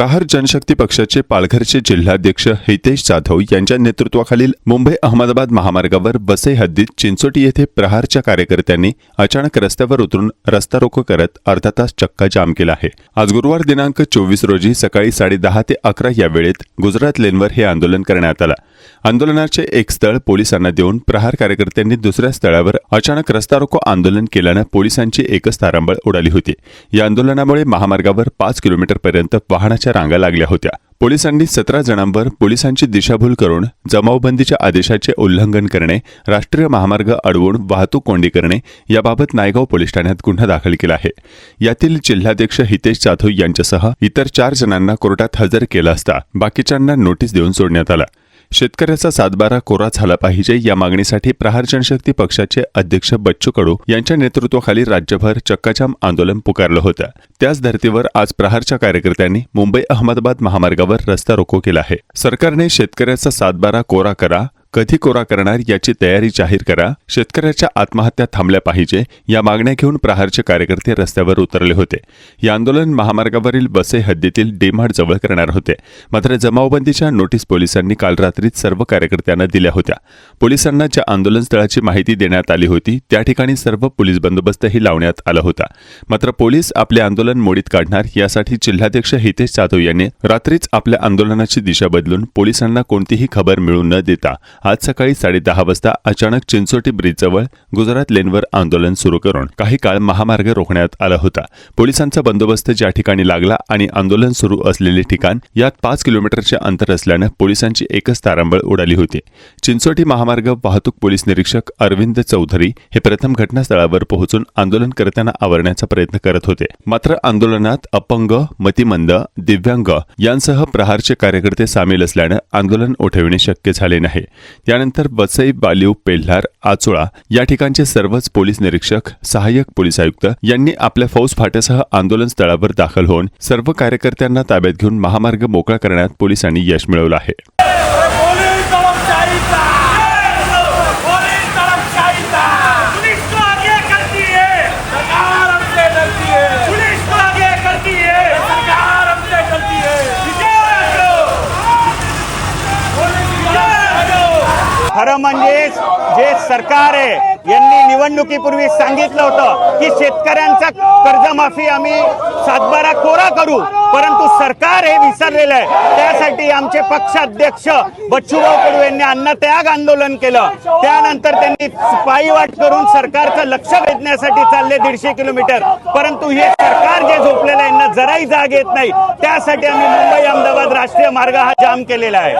प्रहार जनशक्ती पक्षाचे पालघरचे जिल्हाध्यक्ष हितेश जाधव यांच्या नेतृत्वाखालील मुंबई अहमदाबाद महामार्गावर वसई हद्दीत चिंचोटी येथे प्रहारच्या कार्यकर्त्यांनी अचानक रस्त्यावर उतरून रस्ता रोको करत अर्धा तास चक्का जाम केला आहे. आज गुरुवार दिनांक चोवीस रोजी सकाळी साडेदहा ते अकरा या वेळेत गुजरात लेनवर हे आंदोलन करण्यात आलं. आंदोलनाचे एक स्थळ पोलिसांना देऊन प्रहार कार्यकर्त्यांनी दुसऱ्या स्थळावर अचानक रस्ता रोको आंदोलन केल्यानं पोलिसांची एकच तारांबळ उडाली होती. या आंदोलनामुळे महामार्गावर पाच किलोमीटरपर्यंत वाहनाच्या रांगा लागल्या होत्या. पोलिसांनी सतरा जणांवर पोलिसांची दिशाभूल करून जमावबंदीच्या आदेशाचे उल्लंघन करणे राष्ट्रीय महामार्ग अडवून वाहतूक कोंडी करणे याबाबत नायगाव पोलीस ठाण्यात गुन्हा दाखल केला आहे. यातील जिल्हाध्यक्ष हितेश जाधव यांच्यासह इतर चार जणांना कोर्टात हजर केलं असता बाकीच्यांना नोटीस देऊन सोडण्यात आला. शेतकऱ्याचा सातबारा कोरा झाला पाहिजे या मागणीसाठी प्रहार जनशक्ती पक्षाचे अध्यक्ष बच्चू कडू यांच्या नेतृत्वाखाली राज्यभर चक्काजाम आंदोलन पुकारलं होतं. त्याच धर्तीवर आज प्रहारच्या कार्यकर्त्यांनी मुंबई अहमदाबाद महामार्गावर रस्ता रोको केला आहे. सरकारने शेतकऱ्याचा सातबारा कोरा करा कधी कोरा करणार याची तयारी जाहीर करा. शेतकऱ्याच्या आत्महत्या थांबल्या पाहिजे या मागण्या घेऊन प्रहारचे कार्यकर्ते रस्त्यावर उतरले होते. या आंदोलन महामार्गावरील बसे हद्दीतील डेमाड जवळ करणार होते. मात्र जमावबंदीच्या नोटीस पोलिसांनी काल रात्रीत सर्व कार्यकर्त्यांना दिल्या होत्या. पोलिसांना ज्या आंदोलन स्थळाची माहिती देण्यात आली होती त्या ठिकाणी सर्व पोलीस बंदोबस्तही लावण्यात आला होता. मात्र पोलीस आपले आंदोलन मोडीत काढणार यासाठी जिल्हाध्यक्ष हितेश जाधव यांनी रात्रीच आपल्या आंदोलनाची दिशा बदलून पोलिसांना कोणतीही खबर मिळू न देता आज सकाळी साडेदहा वाजता अचानक चिंचोटी ब्रिजजवळ गुजरात लेनवर आंदोलन सुरू करून काही काळ महामार्ग रोखण्यात आला होता. पोलिसांचा बंदोबस्त ज्या ठिकाणी लागला आणि आंदोलन सुरू असलेले ठिकाण यात पाच किलोमीटरचे अंतर असल्यानं पोलिसांची एकच तारांबळ उडाली होती. चिंचोटी महामार्ग वाहतूक पोलीस निरीक्षक अरविंद चौधरी हे प्रथम घटनास्थळावर पोहोचून आंदोलन करताना आवरण्याचा प्रयत्न करत होते. मात्र आंदोलनात अपंग मतिमंद दिव्यांग यांसह प्रहारचे कार्यकर्ते सामील असल्यानं आंदोलन उठविणे शक्य झाले नाही. त्यानंतर वसई बालिव पेल्हार आचोळा या ठिकाणचे सर्वच पोलीस निरीक्षक सहाय्यक पोलीस आयुक्त यांनी आपल्या फौज फाट्यासह आंदोलन स्थळावर दाखल होऊन सर्व कार्यकर्त्यांना ताब्यात घेऊन महामार्ग मोकळा करण्यात पोलिसांनी यश मिळवलं आहे पोलीस तड़पशाहीचा पोलीस तड़पशाहीचा पुलिस को आगे करती है सरकार हमसे डरती है पुलिस को आगे करती है सरकार हमसे डरती है विजय हो! पुलिस विजय हो! खरं म्हणजे जे सरकार आहे यांनी निवडणुकीपूर्वी सांगितलं होतं की शेतकऱ्यांचा कर्जमाफी आम्ही सातबारा कोरा करू परंतु सरकार हे विसरलेलं आहे. त्यासाठी आमचे पक्षाध्यक्ष बच्चूभाऊ कडू यांनी अन्नत्याग आंदोलन केलं. त्यानंतर त्यांनी पायीवाट करून सरकारचं लक्ष वेधण्यासाठी चालले दीडशे किलोमीटर. परंतु हे सरकार जे झोपलेलं आहे यांना जराही जाग येत नाही. त्यासाठी आम्ही मुंबई अहमदाबाद राष्ट्रीय मार्ग हा जाम केलेला आहे.